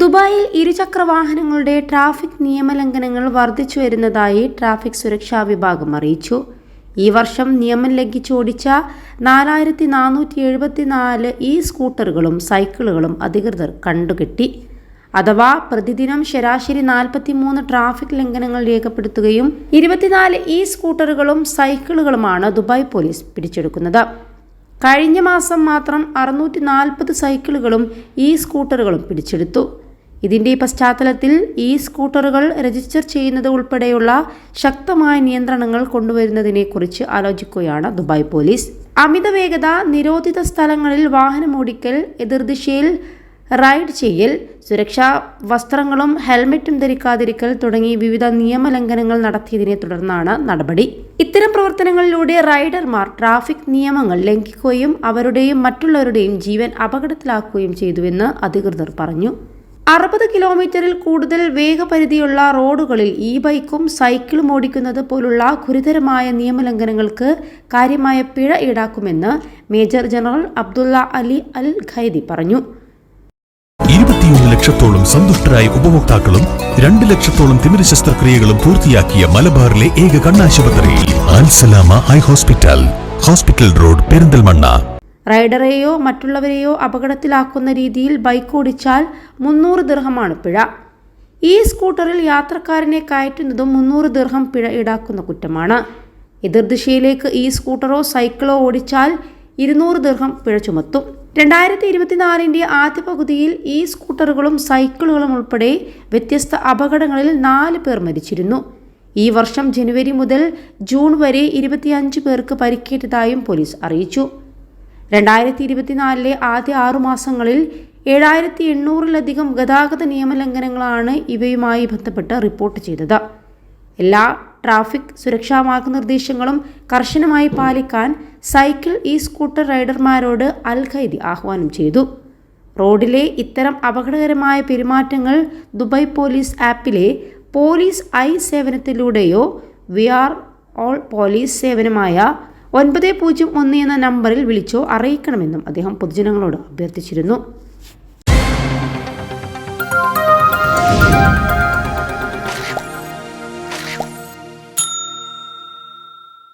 ദുബായിൽ ഇരുചക്ര വാഹനങ്ങളുടെ ട്രാഫിക് നിയമലംഘനങ്ങൾ വർദ്ധിച്ചു വരുന്നതായി ട്രാഫിക് സുരക്ഷാ വിഭാഗം അറിയിച്ചു. ഈ വർഷം നിയമം ലംഘിച്ചോടിച്ച നാലായിരത്തി നാനൂറ്റി എഴുപത്തിനാല് ഈ സ്കൂട്ടറുകളും സൈക്കിളുകളും അധികൃതർ കണ്ടുകെട്ടി. അഥവാ പ്രതിദിനം ശരാശരി നാൽപ്പത്തിമൂന്ന് ട്രാഫിക് ലംഘനങ്ങൾ രേഖപ്പെടുത്തുകയും ഇരുപത്തിനാല് ഇ സ്കൂട്ടറുകളും സൈക്കിളുകളുമാണ് ദുബായ് പോലീസ് പിടിച്ചെടുക്കുന്നത്. കഴിഞ്ഞ മാസം മാത്രം അറുന്നൂറ്റി നാൽപ്പത് സൈക്കിളുകളും ഇ സ്കൂട്ടറുകളും പിടിച്ചെടുത്തു. ഇതിന്റെ പശ്ചാത്തലത്തിൽ ഈ സ്കൂട്ടറുകൾ രജിസ്റ്റർ ചെയ്യുന്നത് ഉൾപ്പെടെയുള്ള ശക്തമായ നിയന്ത്രണങ്ങൾ കൊണ്ടുവരുന്നതിനെക്കുറിച്ച് ആലോചിക്കുകയാണ് ദുബായ് പോലീസ്. അമിത വേഗത നിരോധിത സ്ഥലങ്ങളിൽ വാഹനമോടിക്കൽ എതിർദിശയിൽ റൈഡ് ചെയ്യൽ സുരക്ഷാ വസ്ത്രങ്ങളും ഹെൽമറ്റും ധരിക്കാതിരിക്കൽ തുടങ്ങി വിവിധ നിയമലംഘനങ്ങൾ നടത്തിയതിനെ തുടർന്നാണ് നടപടി. ഇത്തരം പ്രവർത്തനങ്ങളിലൂടെ റൈഡർമാർ ട്രാഫിക് നിയമങ്ങൾ ലംഘിക്കുകയും അവരുടെയും മറ്റുള്ളവരുടെയും ജീവൻ അപകടത്തിലാക്കുകയും ചെയ്തുവെന്ന് അധികൃതർ പറഞ്ഞു. അറുപത് കിലോമീറ്ററിൽ കൂടുതൽ വേഗപരിധിയുള്ള റോഡുകളിൽ ഇ ബൈക്കും സൈക്കിളും ഓടിക്കുന്നത് പോലുള്ള ഗുരുതരമായ നിയമലംഘനങ്ങൾക്ക് കാര്യമായ പിഴ ഈടാക്കുമെന്ന് major general Abdullah Ali Al Khaidi പറഞ്ഞു. ഇരുപത്തിയൊന്ന് ലക്ഷത്തോളം സന്തുഷ്ടരായ ഉപഭോക്താക്കളും രണ്ട് ലക്ഷത്തോളം തിമിര ശസ്ത്രക്രിയകളും പൂർത്തിയാക്കിയ മലബാറിലെ ഏക കണ്ണാശുപത്രി ആൻസലാമ eye hospital. Hospital road Perinthalmanna. റൈഡറെയോ മറ്റുള്ളവരെയോ അപകടത്തിലാക്കുന്ന രീതിയിൽ ബൈക്ക് ഓടിച്ചാൽ മുന്നൂറ് ദിർഹമാണ് പിഴ. ഈ സ്കൂട്ടറിൽ യാത്രക്കാരനെ കയറ്റുന്നതും മുന്നൂറ് ദിർഹം പിഴ ഈടാക്കുന്ന കുറ്റമാണ്. എതിർദിശയിലേക്ക് ഈ സ്കൂട്ടറോ സൈക്കിളോ ഓടിച്ചാൽ ഇരുന്നൂറ് ദിർഹം പിഴ ചുമത്തും. രണ്ടായിരത്തി ഇരുപത്തിനാലിന്റെ ആദ്യ പകുതിയിൽ ഈ സ്കൂട്ടറുകളും സൈക്കിളുകളും ഉൾപ്പെടെ വ്യത്യസ്ത അപകടങ്ങളിൽ നാല് പേർ മരിച്ചിരുന്നു. ഈ വർഷം ജനുവരി മുതൽ ജൂൺ വരെ ഇരുപത്തിയഞ്ച് പേർക്ക് പരിക്കേറ്റതായും പോലീസ് അറിയിച്ചു. രണ്ടായിരത്തി ഇരുപത്തിനാലിലെ ആദ്യ ആറു മാസങ്ങളിൽ ഏഴായിരത്തി എണ്ണൂറിലധികം ഗതാഗത നിയമലംഘനങ്ങളാണ് ഇവയുമായി ബന്ധപ്പെട്ട് റിപ്പോർട്ട് ചെയ്തത്. എല്ലാ ട്രാഫിക് സുരക്ഷാ മാർഗനിർദ്ദേശങ്ങളും കർശനമായി പാലിക്കാൻ സൈക്കിൾ ഇ സ്കൂട്ടർ റൈഡർമാരോട് അൽ ഖൈദി ആഹ്വാനം ചെയ്തു. റോഡിലെ ഇത്തരം അപകടകരമായ പെരുമാറ്റങ്ങൾ ദുബായ് പോലീസ് ആപ്പിലെ പോലീസ് ഐ സേവനത്തിലൂടെയോ വി ആർ ഓൾ പോലീസ് സേവനമായ ഒൻപത് പൂജ്യം ഒന്ന് എന്ന നമ്പറിൽ വിളിച്ചോ അറിയിക്കണമെന്നും അദ്ദേഹം പൊതുജനങ്ങളോട് അഭ്യർത്ഥിച്ചിരുന്നു